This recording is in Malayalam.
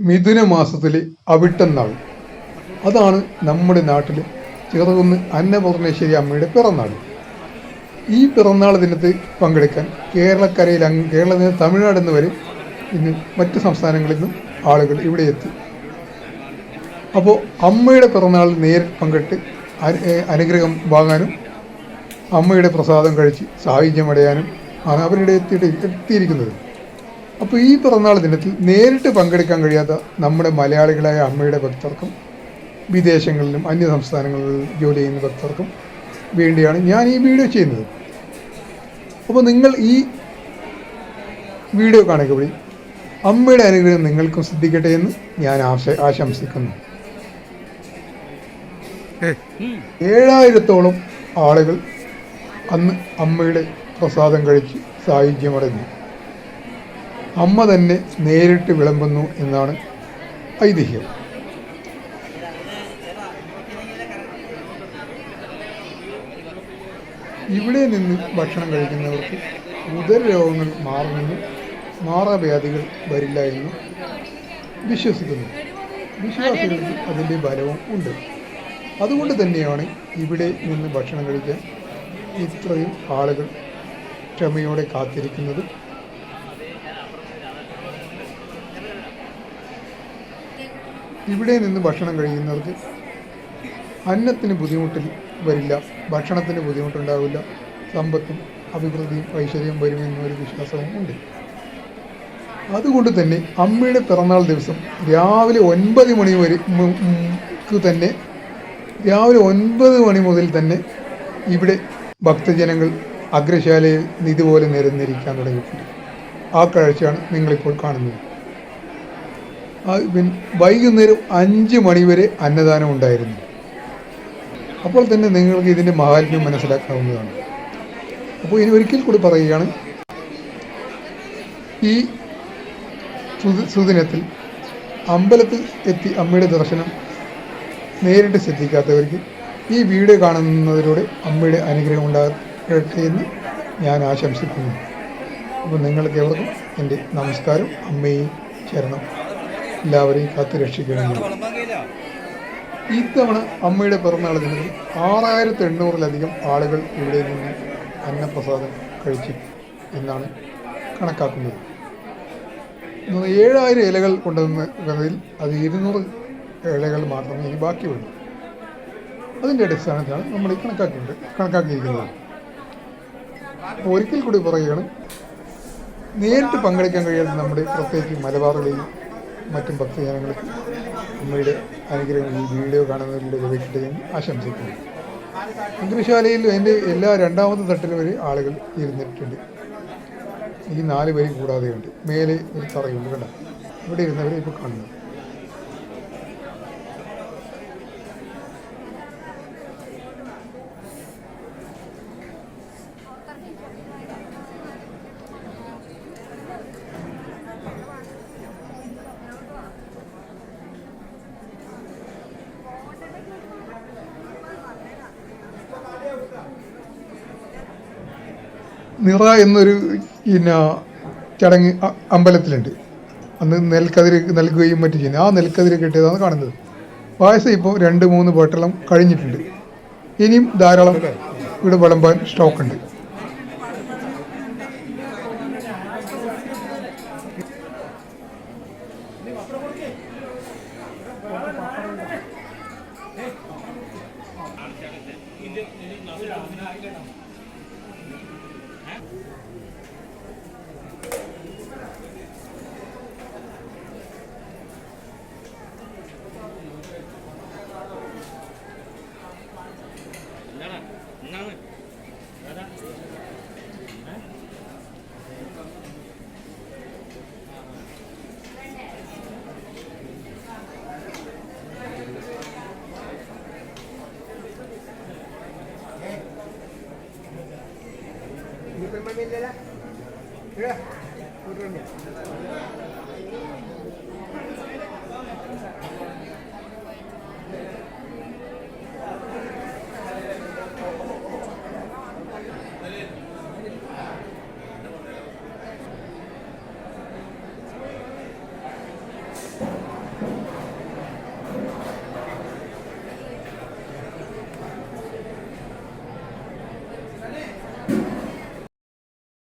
മിഥുന മാസത്തിലെ അവിട്ടന്നാൾ അതാണ് നമ്മുടെ നാട്ടിൽ ചെറുകുന്ന് അന്നപൂർണേശ്വരി അമ്മയുടെ പിറന്നാൾ. ഈ പിറന്നാൾ ദിനത്തിൽ പങ്കെടുക്കാൻ കേരളക്കരയിൽ അങ്ങ് കേരളത്തിൽ നിന്ന് തമിഴ്നാട് എന്ന് വരെ ഇന്ന് മറ്റ് സംസ്ഥാനങ്ങളിൽ നിന്നും ആളുകൾ ഇവിടെ എത്തി. അപ്പോൾ അമ്മയുടെ പിറന്നാൾ നേരിട്ട് പങ്കിട്ട് അനു- അനുഗ്രഹം വാങ്ങാനും അമ്മയുടെ പ്രസാദം കഴിച്ച് സാഹിത്യമടയാനും ആണ് അവരുടെ എത്തിയിട്ട് എത്തിയിരിക്കുന്നത്. അപ്പോൾ ഈ പിറന്നാൾ ദിനത്തിൽ നേരിട്ട് പങ്കെടുക്കാൻ കഴിയാത്ത നമ്മുടെ മലയാളികളായ അമ്മയുടെ ഭക്തർക്കും വിദേശങ്ങളിലും അന്യ സംസ്ഥാനങ്ങളിലും ജോലി ചെയ്യുന്ന ഭക്തർക്കും വേണ്ടിയാണ് ഞാൻ ഈ വീഡിയോ ചെയ്യുന്നത്. അപ്പോൾ നിങ്ങൾ ഈ വീഡിയോ കാണുക വഴി അമ്മയുടെ അനുഗ്രഹം നിങ്ങൾക്കും ശ്രദ്ധിക്കട്ടെ എന്ന് ഞാൻ ആശ ആശംസിക്കുന്നു. ഏഴായിരത്തോളം ആളുകൾ അന്ന് അമ്മയുടെ പ്രസാദം കഴിച്ച് സായുജ്യമടഞ്ഞു അമ്മ തന്നെ നേരിട്ട് വിളമ്പുന്നു എന്നാണ് ഐതിഹ്യം. ഇവിടെ നിന്ന് ഭക്ഷണം കഴിക്കുന്നവർക്ക് ഉദര രോഗങ്ങൾ മാറുമെന്നും മാറാവ്യാധികൾ വരില്ല എന്നും വിശ്വസിക്കുന്നു. വിശ്വാസികൾക്ക് അതിന്റെ ബലവും ഉണ്ട്. അതുകൊണ്ട് തന്നെയാണ് ഇവിടെ നിന്ന് ഭക്ഷണം കഴിക്കാൻ ഇത്രയും ആളുകൾ ക്ഷമയോടെ കാത്തിരിക്കുന്നത്. ഇവിടെ നിന്ന് ഭക്ഷണം കഴിക്കുന്നവർക്ക് അന്നത്തിന് ബുദ്ധിമുട്ടിൽ വരില്ല. ഭക്ഷണത്തിന് ബുദ്ധിമുട്ടുണ്ടാവില്ല. സമ്പത്തും അഭിവൃദ്ധിയും ഐശ്വര്യവും വരുമെന്നൊരു വിശ്വാസവും ഉണ്ട്. അതുകൊണ്ട് തന്നെ അമ്മയുടെ പിറന്നാൾ ദിവസം രാവിലെ ഒൻപത് മണി വരെ തന്നെ രാവിലെ ഒൻപത് മണി മുതൽ തന്നെ ഇവിടെ ഭക്തജനങ്ങൾ അഗ്രശാലയിൽ ഇതുപോലെ നിരന്നിരിക്കാൻ തുടങ്ങിയിട്ടുണ്ട്. ആ കാഴ്ചയാണ് നിങ്ങളിപ്പോൾ കാണുന്നത്. വൈകുന്നേരം അഞ്ച് മണിവരെ അന്നദാനം ഉണ്ടായിരുന്നു. അപ്പോൾ തന്നെ നിങ്ങൾക്ക് ഇതിന്റെ മഹാത്മ്യം മനസ്സിലാക്കാവുന്നതാണ്. അപ്പോൾ ഇനി ഒരിക്കൽ കൂടി പറയുകയാണ് ഈ സുദി- സുദിനത്തിൽ അമ്പലത്തിൽ എത്തി അമ്മയുടെ ദർശനം നേരിട്ട് ശ്രദ്ധിക്കാത്തവർക്ക് ഈ വീഡിയോ കാണുന്നതിലൂടെ അമ്മയുടെ അനുഗ്രഹം ഉണ്ടാകട്ടെ എന്ന് ഞാൻ ആശംസിക്കുന്നു. അപ്പോൾ നിങ്ങൾക്ക് എവർക്കും എന്റെ നമസ്കാരം അമ്മയും ശരണം എല്ലാവരെയും കാത്തു രക്ഷിക്കണമെന്ന് ഇത്തവണ അമ്മയുടെ പിറന്നാൾ ദിനത്തിൽ ആറായിരത്തി എണ്ണൂറിലധികം ആളുകൾ ഇവിടെ നിന്ന് അന്നപ്രസാദം കഴിച്ചു എന്നാണ് കണക്കാക്കുന്നത്. ഏഴായിരം ഇലകൾ കൊണ്ടുവന്നതിൽ അത് ഇരുന്നൂറ് ഇലകൾ മാത്രമേ ഇനി ബാക്കിയുള്ളൂ. അതിന്റെ അടിസ്ഥാനത്തിലാണ് നമ്മൾ ഈ കണക്കാക്കിയിട്ട് കണക്കാക്കിയിരിക്കുന്നത്. ഒരിക്കൽ കൂടി പറയുകയാണ് നേരിട്ട് പങ്കെടുക്കാൻ കഴിയാത്ത നമ്മുടെ പ്രത്യേകിച്ച് മലബാറിലെയും മറ്റും ഭക്തജനങ്ങൾക്ക് അമ്മയുടെ അനുഗ്രഹം ഈ വീഡിയോ കാണുന്നവരിലൂടെ ലഭിക്കട്ടെ എന്ന് ആശംസിക്കുന്നു. അഗ്രശാലയിൽ അതിന്റെ എല്ലാ രണ്ടാമത്തെ തട്ടിൽ വരെ ആളുകൾ ഇരുന്നിട്ടുണ്ട്. ഈ നാല് പേര് കൂടാതെയുണ്ട്. മേലെ ഒരു തറയുണ്ട്. കണ്ട? ഇവിടെ ഇരുന്നവരെ ഇപ്പോൾ കാണുന്നത് നിറ എന്നൊരു പിന്നെ ചടങ്ങ് അമ്പലത്തിലുണ്ട്. അന്ന് നെൽക്കതിര് നൽകുകയും മറ്റും ചെയ്യുന്നത്. ആ നെൽക്കതിര് കിട്ടിയതാണ് കാണുന്നത്. പായസം ഇപ്പോൾ രണ്ട് മൂന്ന് ബോട്ടളം കഴിഞ്ഞിട്ടുണ്ട്. ഇനിയും ധാരാളം ഇവിടെ വിളമ്പാൻ സ്റ്റോക്കുണ്ട് बनलेला कुठून घ्या